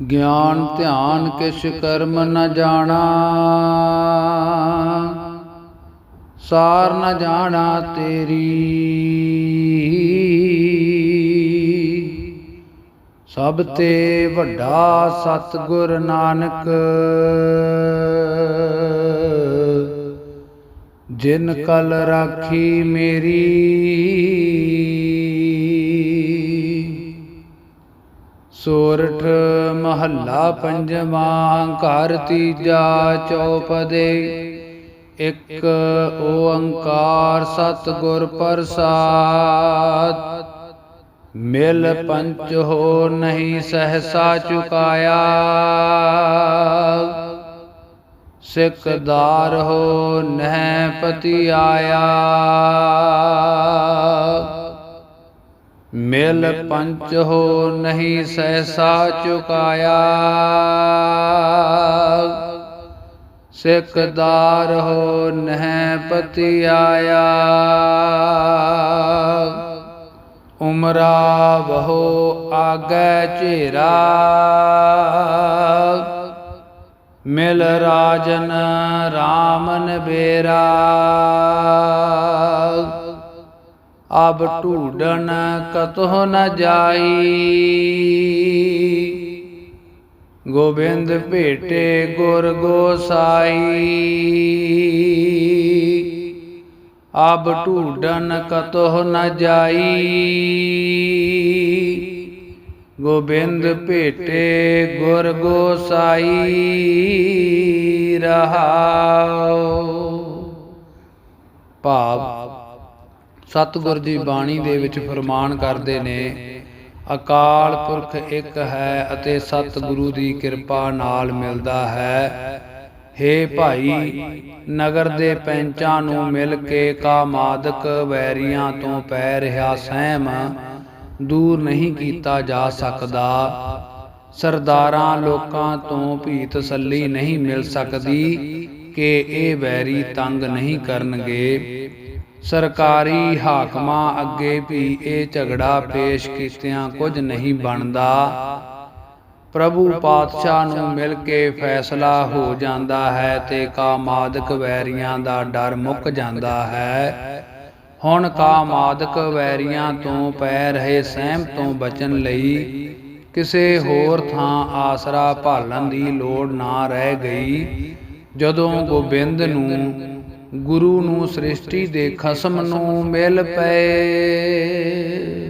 ਗਿਆਨ ਧਿਆਨ ਕਿਛ ਕਰਮ ਨ ਜਾਣਾ। ਸਾਰ ਨ ਜਾਣਾ ਤੇਰੀ। ਸਭ ਤੇ ਵੱਡਾ ਸਤਿਗੁਰ ਨਾਨਕ, ਜਿਨ ਕਲ ਰਾਖੀ ਮੇਰੀ। ਸੋਰਠ ਮਹੱਲਾ ਪੰਜਵਾਂ, ਘਰ ਤੀਜਾ ਚੌਪਦੇ। ਇੱਕ ਓੰਕਾਰ ਸਤਿਗੁਰ ਪ੍ਰਸਾਦ। ਮਿਲ ਪੰਚ ਹੋ ਨਹੀਂ ਸਹਸਾ ਚੁਕਾਇਆ। ਸਿਕਦਾਰ ਹੋ ਨਹਿ ਪਤੀ ਆਇਆ ਮਿਲ ਪੰਚ ਹੋ ਨਹੀਂ ਸਹਸਾ ਚੁਕਾਇਆ ਸਿਕਦਾਰ ਹੋ ਨਹਿ ਪਤੀ ਆਇਆ ਉਮਰਾ ਬਹੁ ਆਗੈ ਝੇਰਾ ਮਿਲ ਰਾਜਨ ਰਾਮਨ ਬੇਰਾ ਆਬ ਢੂਡਨ ਕਤਹੁ ਨ ਜਾਈ। ਗੋਬਿੰਦ ਭੇਟੇ ਗੁਰ ਗੋਸਾਈ। ਆਬ ਢੂਡਨ ਕਤਹੁ ਨ ਜਾਈ। ਗੋਬਿੰਦ ਭੇਟੇ ਗੁਰ ਗੋਸਾਈ। ਰਹਾਉ। ਭਾਵ ਸਤਿਗੁਰ ਜੀ ਬਾਣੀ ਦੇ ਵਿੱਚ ਫਰਮਾਨ ਕਰਦੇ ਨੇ ਅਕਾਲ ਪੁਰਖ ਇੱਕ ਹੈ ਅਤੇ ਸਤਿਗੁਰੂ ਦੀ ਕਿਰਪਾ ਨਾਲ ਮਿਲਦਾ ਹੈ। ਹੇ। ਭਾਈ ਨਗਰ ਦੇ ਪੈਂਚਾਂ ਨੂੰ ਮਿਲ ਕੇ ਕਾਮਾਦਕ ਵੈਰੀਆਂ ਤੋਂ ਪੈ ਰਿਹਾ ਸਹਿਮ ਦੂਰ ਨਹੀਂ ਕੀਤਾ ਜਾ ਸਕਦਾ। ਸਰਦਾਰਾਂ ਲੋਕਾਂ ਤੋਂ ਵੀ ਤਸੱਲੀ ਨਹੀਂ ਮਿਲ ਸਕਦੀ ਕਿ ਇਹ ਵੈਰੀ ਤੰਗ ਨਹੀਂ ਕਰਨਗੇ। ਸਰਕਾਰੀ ਹਾਕਮਾਂ ਅੱਗੇ ਵੀ ਇਹ ਝਗੜਾ ਪੇਸ਼ ਕੀਤਿਆਂ ਕੁਝ ਨਹੀਂ ਬਣਦਾ। ਪ੍ਰਭੂ ਪਾਤਸ਼ਾਹ ਨੂੰ ਮਿਲ ਕੇ ਫੈਸਲਾ ਹੋ ਜਾਂਦਾ ਹੈ ਤੇ ਕਾਮਾਦਕ ਵੈਰੀਆਂ ਦਾ ਡਰ ਮੁੱਕ ਜਾਂਦਾ ਹੈ। ਹੁਣ ਕਾਮਾਦਕ ਵੈਰੀਆਂ ਤੋਂ ਪੈ ਰਹੇ ਸਹਿਮ ਤੋਂ ਬਚਣ ਲਈ ਕਿਸੇ ਹੋਰ ਥਾਂ ਆਸਰਾ ਭਾਲਣ ਦੀ ਲੋੜ ਨਾ ਰਹਿ ਗਈ। ਜਦੋਂ ਗੋਬਿੰਦ ਨੂੰ ਗੁਰੂ ਨੂੰ ਸ੍ਰਿਸ਼ਟੀ ਦੇ ਖਸਮ ਨੂੰ ਮਿਲ ਪਏ।